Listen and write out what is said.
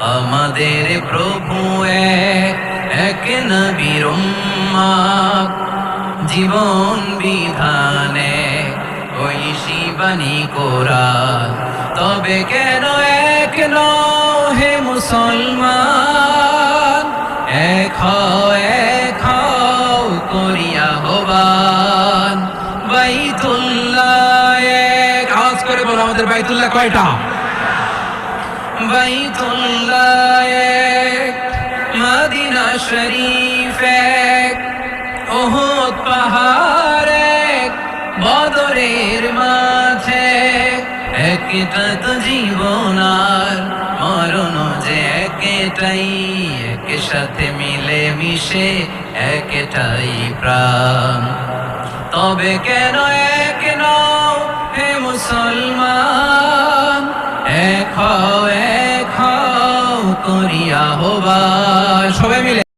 আমাদের প্রভু এক নবীর জীবন বিধানে ওই শিবানী কোরআন। তবে কেন এক হে মুসলমান? এক এক করিয়া হবান বাইতুল্লাহ এক। আওয়াজ করে বলো আমাদের বাইতুল্লাহ কয়টা? বাইতুল্লাহ এক মদিনা শরীফ। এক ওহদ পাহাড় এক বদরের মাঝে। একটা তো জীবন আর মরণ যে একটাই এক সাথে মিলে মিশে একটাই প্রাণ। তবে কেন এক নও হে মুসলমান? করিয়া হবা সবাই মিলে।